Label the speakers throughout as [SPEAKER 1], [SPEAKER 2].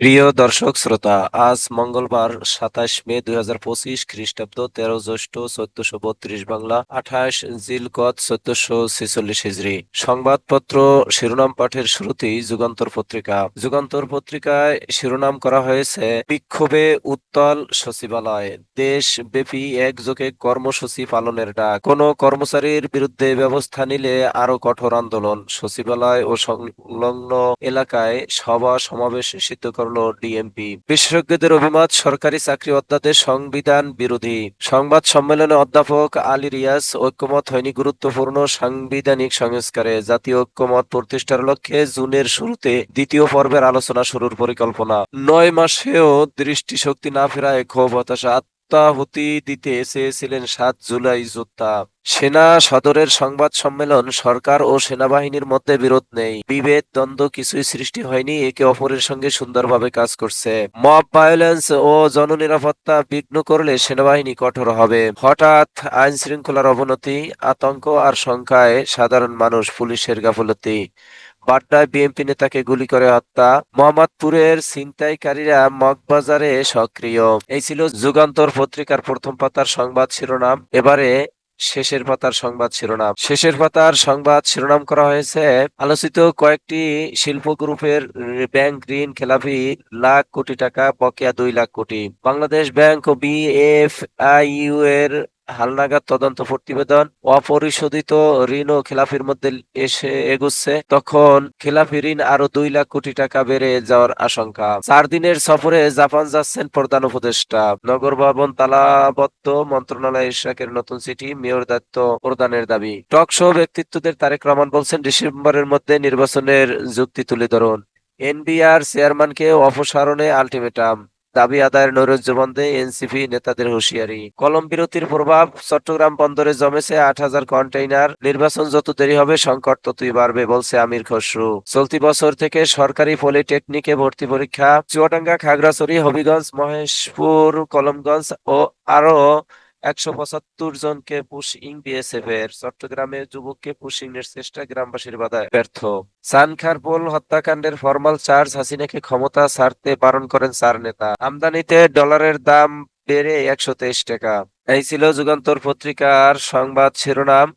[SPEAKER 1] প্রিয় দর্শক, শ্রোতা, আজ মঙ্গলবার সাতাশ মে দুই হাজার পঁচিশ খ্রিস্টাব্দ, তেরো জ্যৈষ্ঠ, চোদ্দশো বত্রিশ বাংলা, আঠাশ জিলকত, চোদ্দশো ছেচল্লিশ হিজড়ি সংবাদপত্র শিরোনাম পাঠের শুরুতেই যুগান্তর পত্রিকা। যুগান্তর পত্রিকায় শিরোনাম করা হয়েছে, বিক্ষোভে উত্তল সচিবালয়। দেশব্যাপী একযোগে কর্মসূচি পালনের ডাক। কোন কর্মচারীর বিরুদ্ধে ব্যবস্থা নিলে আরও কঠোর আন্দোলন। সচিবালয় ও সংলগ্ন এলাকায় সভা সমাবেশ নিষিদ্ধ করল ডিএমপি। বিশেষজ্ঞদের অভিমত, সরকারি চাকরি অধ্যাদেশ সংবিধান বিরোধী। সংবাদ সম্মেলনে অধ্যাপক আলী রিয়াজ ঐক্যমত হয়নি গুরুত্বপূর্ণ সাংবিধানিক সংস্কারে। জাতীয় ঐক্যমত প্রতিষ্ঠার লক্ষ্যে জুনের শুরুতে দ্বিতীয় পর্বের আলোচনা শুরুর পরিকল্পনা। নয় মাসেও দৃষ্টিশক্তি না ফেরায় ক্ষোভ, হতাশা আত্মাহুতি দিতে চেয়েছিলেন সাত জুলাই যোদ্ধা। সেনা সদরের সংবাদ সম্মেলন সরকার ও সেনাবাহিনীর মধ্যে বিরোধ নেই। বিভেদ, দ্বন্দ্ব কিছুই সৃষ্টি হয়নি। একে অপরের সঙ্গে সুন্দরভাবে কাজ করছে। মব ভায়োলেন্স ও জননিরাপত্তা বিঘ্ন করলে সেনাবাহিনী কঠোর হবে। হঠাৎ আইন শৃঙ্খলার অবনতি, আতঙ্ক আর শঙ্কায় সাধারণ মানুষ পুলিশের গাফলতি। বাড্ডায় বিএনপি নেতাকে গুলি করে হত্যা। মোহাম্মদপুরের ছিনতাইকারীরা মগবাজারে সক্রিয়। এই ছিল যুগান্তর পত্রিকার প্রথম পাতার সংবাদ শিরোনাম। এবারে শেষের পাতার সংবাদ শিরোনাম। শেষের পাতার সংবাদ শিরোনাম করা হয়েছে, আলোচিত কয়েকটি শিল্প গ্রুপের ব্যাংক ঋণ খেলাপি লাখ কোটি টাকা, বকেয়া দুই লাখ কোটি। বাংলাদেশ ব্যাংক ও বিএফআইইউ এর হালনাগাদ তদন্ত প্রতিবেদন, অপরিশোধিত ঋণ ও খেলাফির মধ্যে এসে এগুচ্ছে। তখন খেলাফি ঋণ আরও দুই লাখ কোটি টাকা বেড়ে যাওয়ার আশঙ্কা। চার দিনের সফরে জাপান যাচ্ছেন প্রধান উপদেষ্টা। নগর ভবন তালাবদ্ধ, মন্ত্রণালয় ইশাকের নতুন চিঠি, মেয়র দায়িত্ব প্রদানের দাবি। টক শো ব্যক্তিত্বদের তারেক রহমান বলছেন, ডিসেম্বরের মধ্যে নির্বাচনের যুক্তি তুলে ধরুন। এনবিআর চেয়ারম্যানকে অপসারণে আলটিমেটাম। দাবি আদায়ের নৈরাজ্য বন্ধে এনসিপি নেতাদের হুঁশিয়ারি। কলম বিরতির প্রভাব, চট্টগ্রাম বন্দরে জমেছে আট হাজার কন্টেইনার। নির্বাচন যত দেরি হবে, সংকট ততই বাড়বে, বলছে আমির খসরু। চলতি বছর থেকে সরকারি পলিটেকনিকে ভর্তি পরীক্ষা, চুয়াডাঙ্গা, খাগড়াছড়ি, হবিগঞ্জ, মহেশপুর, কলমগঞ্জ ও আরও একশো পঁচাত্তর জনকে পুশিং চট্টগ্রামে যুবককে পুশিং এর চেষ্টা গ্রামবাসীর বাধায় ব্যর্থ। সানখারপোল হত্যাকাণ্ডের চার্জ হাসিনাকে ক্ষমতা ছাড়তে বারণ করেন চার নেতা। আমদানিতে ডলারের দাম বেড়ে একশো তেইশ টাকা। এই ছিল যুগান্তর পত্রিকার সংবাদ শিরোনাম।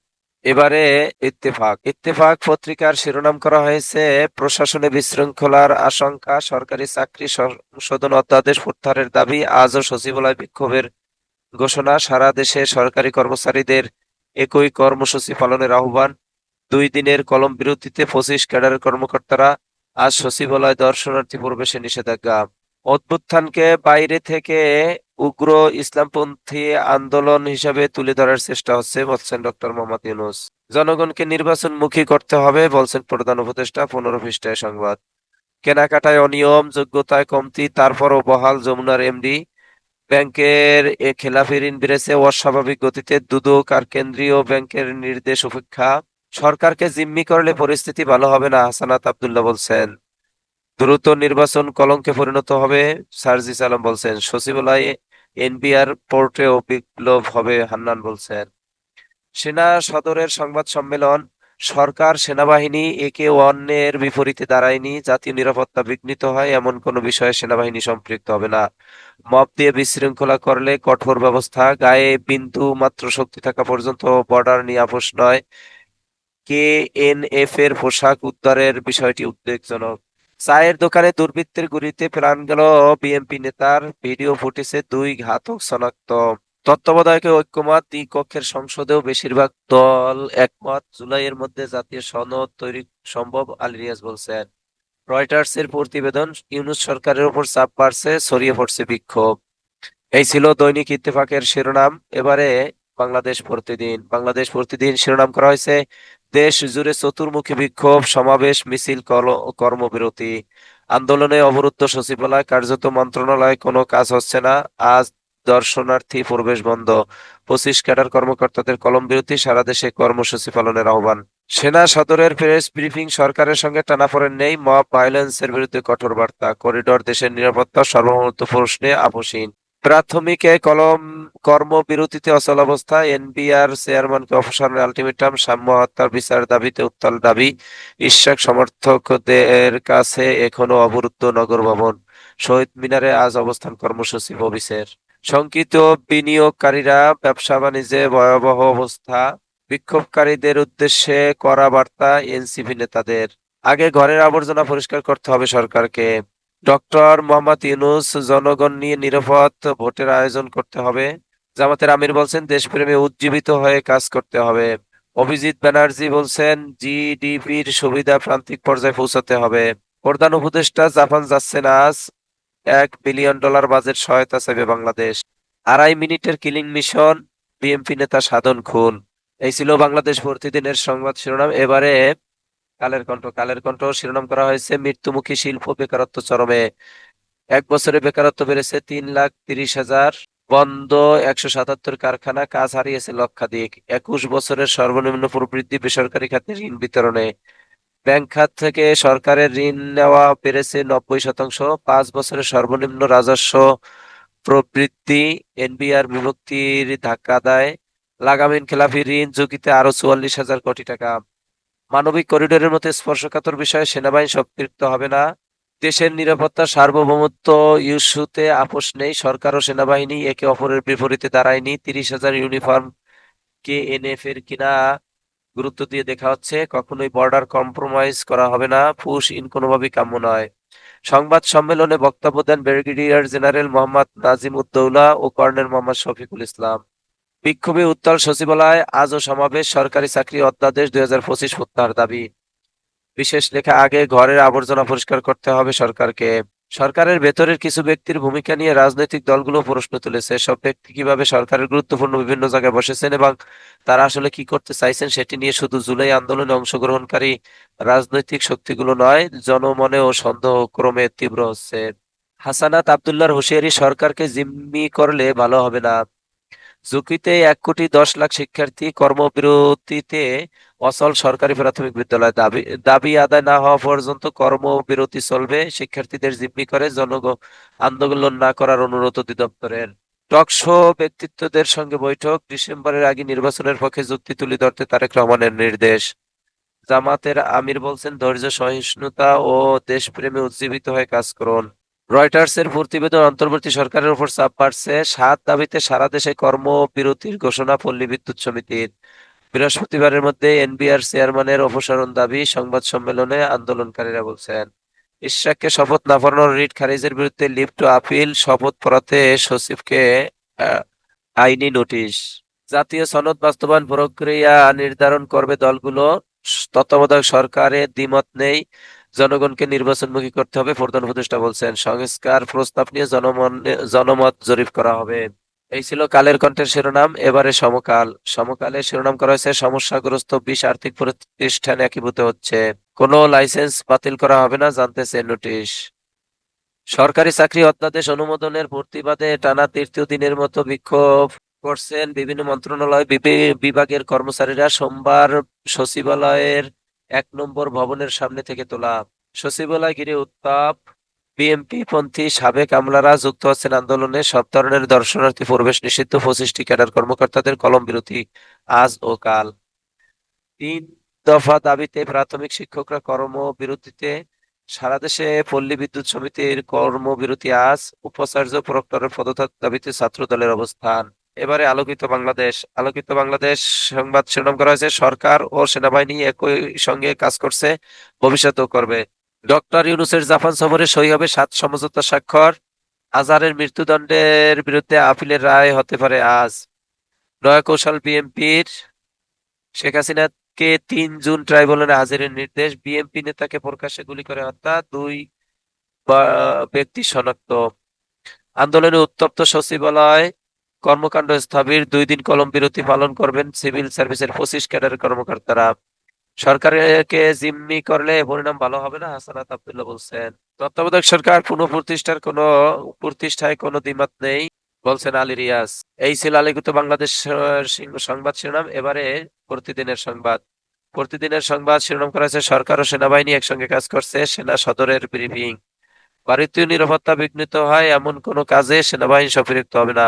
[SPEAKER 1] এবারে ইত্তেফাক। ইত্তেফাক পত্রিকার শিরোনাম করা হয়েছে, প্রশাসনে বিশৃঙ্খলার আশঙ্কা, সরকারি চাকরি সংশোধন অধ্যাদেশ প্রত্যাহারের দাবি, আজও সচিবালয় বিক্ষোভের ঘোষণা, সারা দেশে সরকারি কর্মচারীদের একই কর্মসূচি পালনের আহ্বান। দুই দিনের কলম বিরতিতে পঁচিশ ক্যাডারের কর্মকর্তারা আজ সচিবালয় দর্শনার্থী প্রবেশে নিষেধাজ্ঞা। অভ্যুত্থানকে বাইরে থেকে উগ্র ইসলামপন্থী আন্দোলন হিসাবে তুলে ধরার চেষ্টা হচ্ছে, বলছেন ডক্টর মোহাম্মদ ইউনুস। জনগণকে নির্বাচনমুখী করতে হবে, বলছেন প্রধান উপদেষ্টা, পনেরো পৃষ্ঠায় সংবাদ। কেনাকাটায় অনিয়ম, যোগ্যতায় কমতি তারপরও বহাল যমুনার এমডি ব্যাংকের খেলাফি ঋণ বেড়েছে অস্বাভাবিক গতিতে দুদক আর কেন্দ্রীয় ব্যাংকের নির্দেশ উপেক্ষা। সরকারকে জিম্মি করলে পরিস্থিতি ভালো হবে না, হাসানাত আবদুল্লাহ বলছেন। দ্রুত নির্বাচন কলঙ্কে পরিণত হবে, সার্জিস আলম বলছেন। সচিবালয়ে এনবিআর পোর্টে বিপ্লব হবে, হান্নান বলছেন। সেনা সদরের সংবাদ সম্মেলন সরকার সেনাবাহিনী একে অন্যের বিপরীতে দাঁড়ায়নি, জাতীয় নিরাপত্তা বিঘ্নিত হয়, এমন কোনো বিষয়ে সেনাবাহিনী সম্পৃক্ত হবে না। মব দিয়ে বিশৃঙ্খলা করলে কঠোর ব্যবস্থা, গায়ে বিন্দু মাত্র শক্তি থাকা পর্যন্ত বর্ডার নিয়ে আপোষ নয়। কে এন এফ এর পোশাক উদ্ধারের বিষয়টি উদ্বেগজনক। চায়ের দোকানে দুর্বৃত্তের গুলিতে প্রাণ গেল বিএনপি নেতার, ভিডিও ফুটেছে দুই ঘাতক শনাক্ত। তত্ত্বাবধায়কের ঐক্যমত দ্বি কক্ষের সংসদেও বেশিরভাগ দল একমত। জুলাইয়ের মধ্যে জাতীয় সনদ তৈরি সম্ভব, আলী রিয়াজ বলছেন। রয়টার্স এর প্রতিবেদন, ইউনুস সরকারের উপর চাপ বাড়ছে, ছড়িয়ে পড়ছে বিক্ষোভ। এই ছিল দৈনিক ইত্তেফাকের শিরোনাম। এবারে বাংলাদেশ প্রতিদিন বাংলাদেশ প্রতিদিন শিরোনাম করা হয়েছে, দেশ জুড়ে চতুর্মুখী বিক্ষোভ, সমাবেশ, মিছিল কর্মবিরতি। আন্দোলনে অবরুদ্ধ সচিবালয়, কার্যত মন্ত্রণালয় কোনো কাজ হচ্ছে না। আজ দর্শনার্থী, প্রবেশ বন্ধ, পঁচিশ ক্যাডার কর্মকর্তাদের কলম বিরতি, সারা দেশে কর্মসূচি পালনের আহ্বান। সেনা সদরের প্রেস ব্রিফিং সরকারের সঙ্গে টানাপোড়েন নেই, মব ভায়োলেন্সের বিরুদ্ধে কঠোর বার্তা। করিডোর দেশের নিরাপত্তা সর্বমত প্রশ্নে আপোষহীন। প্রাথমিকে কলম কর্মবিরতিতে অচলাবস্থা এনবিআর চেয়ারম্যানকে অপসারণের আলটিমেটাম, সাম্য হত্যার বিচার দাবিতে উত্তাল দাবি। ইশাক সমর্থকদের কাছে এখনও অবরুদ্ধ নগর ভবন। শহীদ মিনারে আজ অবস্থান কর্মসূচি ভবিষ্যের শঙ্কিত বিনিয়োগকারীরা ব্যবসা বাণিজ্যে ভয়াবহ অবস্থা বিক্ষোভকারীদের উদ্দেশ্যে কড়া বার্তা এনসিপি নেতাদের। আগে ঘরের আবর্জনা পরিষ্কার করতে হবে সরকারকে। ডক্টর মোহাম্মদ ইউনুস জনগণ নিয়ে নিরাপদ ভোটের আয়োজন করতে হবে। জামাতের আমির বলছেন, দেশপ্রেমে উজ্জীবিত হয়ে কাজ করতে হবে। অভিজিৎ ব্যানার্জি বলছেন, জিডিপির সুবিধা প্রান্তিক পর্যায়ে পৌঁছাতে হবে। প্রধান উপদেষ্টা জাপান যাচ্ছেন আজ এক বিলিয়ন ডলার বাজেট সহায়তা চাইবে বাংলাদেশ। আড়াই মিনিটের কিলিং মিশন বিএনপি নেতা সাধন খুন। এই ছিল বাংলাদেশ প্রতিদিনের সংবাদ শিরোনাম। এবারে কালের কণ্ঠ কালের কণ্ঠ শিরোনাম করা হয়েছে, মৃত্যুমুখী শিল্প বেকারত্ব চরমে। এক বছরে বেকারত্ব বেড়েছে তিন লাখ তিরিশ হাজার। বন্ধ একশো সাতাত্তর কারখানা, কাজ হারিয়েছে লক্ষাধিক। একুশ বছরের সর্বনিম্ন প্রবৃদ্ধি বেসরকারি খাতে ঋণ বিতরণে। ব্যাংক খাত থেকে সরকারের ঋণ নেওয়া বেড়েছে নব্বই শতাংশ। পাঁচ বছরের সর্বনিম্ন রাজস্ব প্রবৃদ্ধি এনবিআর বিভক্তির ধাক্কা দেয়। লাগামহীন খেলাফি ঋণ ঝুঁকিতে আরও চুয়াল্লিশ হাজার কোটি টাকা। মানবিক করিডোরের মধ্যে স্পর্শকাতর বিষয়ে সেনাবাহিনী সম্পৃক্ত হবে না। দেশের নিরাপত্তা সার্বভৌমত্ব ইস্যুতে আপোষ নেই। সরকার ও সেনাবাহিনী একে অপরের বিপরীতে দাঁড়ায়নি। তিরিশ হাজার ইউনিফর্ম কে এনএফ এর কিনা গুরুত্ব দিয়ে দেখা হচ্ছে, কখনোই বর্ডার কম্প্রোমাইজ করা হবে না, ফুস ইন কোনোভাবেই কাম্য নয়। সংবাদ সম্মেলনে বক্তব্য দেন ব্রিগেডিয়ার জেনারেল মোহাম্মদ নাজিম উদ্দৌলা ও কর্নেল মোহাম্মদ শফিকুল ইসলাম। বিক্ষোভে উত্তাল সচিবালয়, আজও সমাবেশ, সরকারি চাকরি অধ্যাদেশ দুই হাজার পঁচিশ প্রত্যাহার দাবি। বিশেষ লেখা, আগে ঘরের আবর্জনা পরিষ্কার করতে হবে সরকারকে। সরকারের ভেতরের কিছু ব্যক্তির ভূমিকা নিয়ে রাজনৈতিক দলগুলো প্রশ্ন তুলেছে। সব ব্যক্তি কীভাবে সরকারের গুরুত্বপূর্ণ বিভিন্ন জায়গায় বসেছেন এবং তারা আসলে কি করতে চাইছেন সেটি নিয়ে শুধু জুলাই আন্দোলনে অংশগ্রহণকারী রাজনৈতিক শক্তিগুলো নয় জনমনেও সন্দেহ ক্রমে তীব্র হচ্ছে। হাসানাত আবদুল্লাহর হুঁশিয়ারি, সরকারকে জিম্মি করলে ভালো হবে না। ঝুঁকিতে এক কোটি দশ লাখ শিক্ষার্থী কর্মবিরতিতে অচল সরকারি প্রাথমিক বিদ্যালয় দাবি দাবি আদায় না হওয়া পর্যন্ত কর্মবিরতি চলবে। শিক্ষার্থীদের জিম্মি করে জনগণ আন্দোলন না করার অনুরোধ অধিদপ্তরের। টকশো ব্যক্তিত্বদের সঙ্গে বৈঠক, ডিসেম্বরের আগে নির্বাচনের পক্ষে যুক্তি তুলে ধরতে তারেক রহমানের নির্দেশ। জামাতের আমির বলছেন, ধৈর্য, সহিষ্ণুতা ও দেশপ্রেমে উজ্জীবিত হয়ে কাজ করুন। রয়টার্সের প্রতিবেদন অন্তর্বর্তী সরকারের উপর চাপ বাড়ছে। সাত দাবিতে সারা দেশে কর্মবিরতির ঘোষণা পল্লী বিদ্যুৎ সমিতির। বৃহস্পতিবারের মধ্যে এনবিআর চেয়ারম্যানের অপসারণ দাবি সংবাদ সম্মেলনে আন্দোলনকারীরা বলছেন। ইশরাককে শপথ না পড়ানোর রিট খারিজের বিরুদ্ধে লিফট আপিল, শপথ পড়াতে সচিবকে আইনি নোটিশ। জাতীয় সনদ বাস্তবায়ন প্রক্রিয়া নির্ধারণ করবে দলগুলো। তত্ত্বাবধায়ক সরকারের দ্বিমত নেই। জনগণকে নির্বাচনমুখী করতে হবে, প্রধান উপদেষ্টা বলছেন। সংস্কার প্রস্তাব নিয়ে জনমন, জনমত জরিপ করা হবে। এই ছিল কালের কণ্ঠের শিরোনাম। এবারে সমকাল। সমকালে শিরোনাম করা হয়েছে, সমস্যাগ্রস্ত বিশ আর্থিক প্রতিষ্ঠান একীভূত হচ্ছে। কোনো লাইসেন্স বাতিল করা হবে না, জানতেছে নোটিশ। সরকারি চাকরি অধ্যাদেশ অনুমোদনের প্রতিবাদে টানা তৃতীয় দিনের মতো বিক্ষোভ করছেন বিভিন্ন মন্ত্রণালয় বিভাগের কর্মচারীরা। সোমবার সচিবালয়ের এক নম্বর ভবনের সামনে থেকে তোলা। সচিবালয় ঘিরে উত্তাপ বিএনপি পন্থী সাবেক আমলারা যুক্ত হচ্ছেন আন্দোলনে। সব ধরনের দর্শনার্থী, প্রবেশ নিষিদ্ধ, পঁচিশটি ক্যাডার কর্মকর্তাদের কলম বিরতি আজ ও কাল। তিন দফা দাবিতে প্রাথমিক শিক্ষকরা কর্মবিরতিতে। সারা দেশে পল্লী বিদ্যুৎ সমিতির কর্মবিরতি আজ। উপাচার্য প্রক্টরের পদত্যাগ দাবিতে ছাত্র দলের অবস্থান। এবারে আলোকিত বাংলাদেশ। আলোকিত বাংলাদেশ সংবাদ শিরোনাম করা হয়েছে। সরকার ও সেনাবাহিনী একই সঙ্গে কাজ করছে, ভবিষ্যতেও করবে। ডক্টর ইউনুসের জাপান সফরে সই হবে সাত সমঝোতা স্বাক্ষর। আজহারের মৃত্যুদণ্ডের বিরুদ্ধে আপিলের রায় হতে পারে আজ। নয়া কৌশল বিএনপির শেখ হাসিনাকে তিন জুন ট্রাইব্যুনালে হাজিরের নির্দেশ। বিএনপি নেতাকে প্রকাশ্যে গুলি করে হত্যা, দুই ব্যক্তি শনাক্ত। আন্দোলনে উত্তপ্ত সচিবালয় কর্মকাণ্ড স্থবির। দুই দিন কলম বিরতি পালন করবেন সিভিল সার্ভিসের পঁচিশ ক্যাডারের কর্মকর্তারা। সরকারকে জিম্মি করলে পরিণাম ভালো হবে না? হাসানাত আব্দুল্লাহ বলছেন, তত্ত্বাবধায়ক সরকার পুনঃপ্রতিষ্ঠার কোনো প্রতিষ্ঠায় কোনো দ্বিমত নেই, বলছেন আলী রিয়াজ। এই ছিল আলিখিত বাংলাদেশ সংবাদ শিরোনাম। এবারে প্রতিদিনের সংবাদ। প্রতিদিনের সংবাদ শিরোনাম করা হয়েছে সরকার ও সেনাবাহিনী, একসঙ্গে কাজ করছে সেনা সদরের ব্রিফিং। ভারতীয় নিরাপত্তা বিঘ্নিত হয়, এমন কোনো কাজে সেনাবাহিনী সম্পৃক্ত হবে না।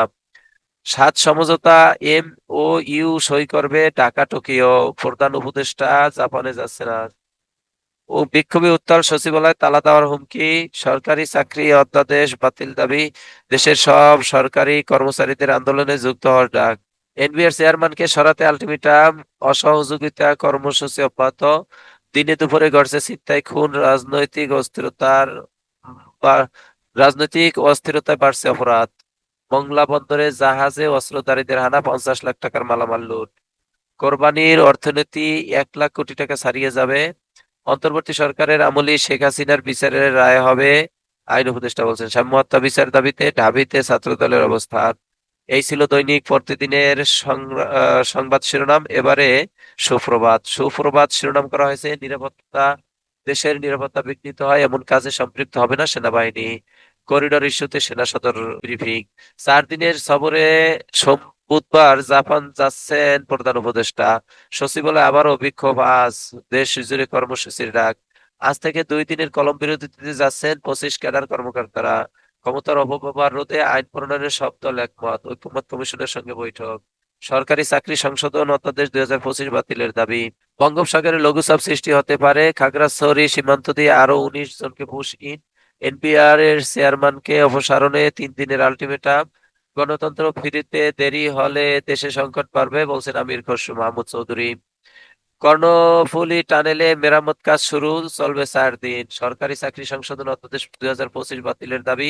[SPEAKER 1] সাত সমঝোতা এম ও ইউ সই করবে ঢাকা, টোকিও। প্রধান উপদেষ্টা জাপানে যাচ্ছে না। ও বিক্ষোভে উত্তাল সচিবালয় তালা দেওয়ার হুমকি। সরকারি চাকরি অধ্যাদেশ বাতিল দাবি। দেশের সব সরকারি কর্মচারীদের আন্দোলনে যুক্ত হওয়ার ডাক। এনবিআর চেয়ারম্যানকে সরাতে আলটিমেটাম অসহযোগিতা কর্মসূচি অব্যাহত। দিনে দুপুরে ঘটছে ছিনতাই, খুন, রাজনৈতিক অস্থিরতার রাজনৈতিক অস্থিরতায় বাড়ছে অপরাধ। মংলা বন্দরে জাহাজে অস্ত্রধারীদের হানা পঞ্চাশ লাখ টাকার মালামাল লুট। কোরবানির অর্থনীতি এক লাখ কোটি টাকা ছাড়িয়ে যাবে। অন্তর্বর্তী সরকারের আমলে শেখ হাসিনার বিচারের রায় হবে, আইন উপদেষ্টা বলছেন। সাম্য হত্যা বিচার দাবিতে ঢাবিতে ছাত্রদলের অবস্থান। এই ছিল দৈনিক প্রতিদিনের সংবাদ শিরোনাম। এবারে সুপ্রভাত। সুপ্রভাত শিরোনাম করা হয়েছে, নিরাপত্তা, দেশের নিরাপত্তা বিঘ্নিত হয়, এমন কাজে সম্পৃক্ত হবে না সেনাবাহিনী। করিডোর ইস্যুতে সেনা সদর ব্রিফিং। চার দিনের সফরে বুধবার জাপান যাচ্ছেন প্রধান উপদেষ্টা। সচিবালয় আবারও বিক্ষোভ, আজ দেশ জুড়ে কর্মসূচির ডাক। আজ থেকে দুই দিনের কলম বিরতিতে যাচ্ছেন পঁচিশ ক্যাডার কর্মকর্তারা। ক্ষমতার অপব্যবহার রোধে আইন প্রণয়নের সব দল একমত। ঐক্যমত কমিশনের সঙ্গে বৈঠক। সরকারি চাকরি সংশোধন অধ্যাদেশ দুই হাজার পঁচিশ বাতিলের দাবি। বঙ্গোপসাগরে লঘুচাপ সৃষ্টি হতে পারে। খাগড়াছড়ি সীমান্ত দিয়ে আরও উনিশ জনকে পুশ ইন। এনপিআর এর চেয়ারম্যানকে অপসারণে তিন দিনের আলটিমেটাম। গণতন্ত্র ফিরিতে দেরি হলে দেশে সংকট বাড়বে, বলছেন আমির খসরু মাহমুদ চৌধুরী। কর্ণফুলী টানেলে মেরামত কাজ শুরু, চলবে চার দিন। সরকারি চাকরি সংশোধন অধ্যাদেশ দুই হাজার পঁচিশ বাতিলের দাবি,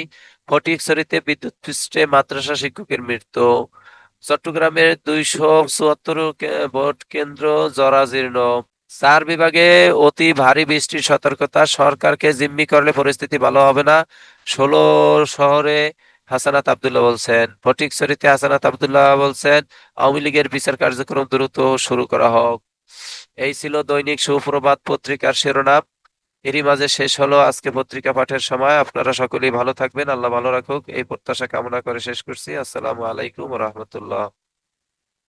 [SPEAKER 1] ফটিকছড়িতে বিদ্যুৎ পৃষ্ঠে মাদ্রাসা শিক্ষকের মৃত্যু। চট্টগ্রামের দুইশো চুয়াত্তর ভোট কেন্দ্র জরাজীর্ণ। চার বিভাগে অতি ভারী বৃষ্টির সতর্কতা, সরকারকে জিম্মি করলে পরিস্থিতি ভালো হবে না। ষোলো শহরে হাসানাত আব্দুল্লাহ বলছেন, ফটিকছড়িতে হাসানাত আব্দুল্লাহ বলছেন, আওয়ামী লীগের বিচার কার্যক্রম দ্রুত শুরু করা হোক। এই ছিল দৈনিক সুপ্রভাত পত্রিকার শিরোনাম। এরই মাঝে শেষ হলো আজকে পত্রিকা পাঠের সময়। আপনারা সকলেই ভালো থাকবেন। আল্লাহ ভালো রাখুক। এই প্রত্যাশা কামনা করে শেষ করছি। আসসালামু আলাইকুম রহমতুল্লাহ।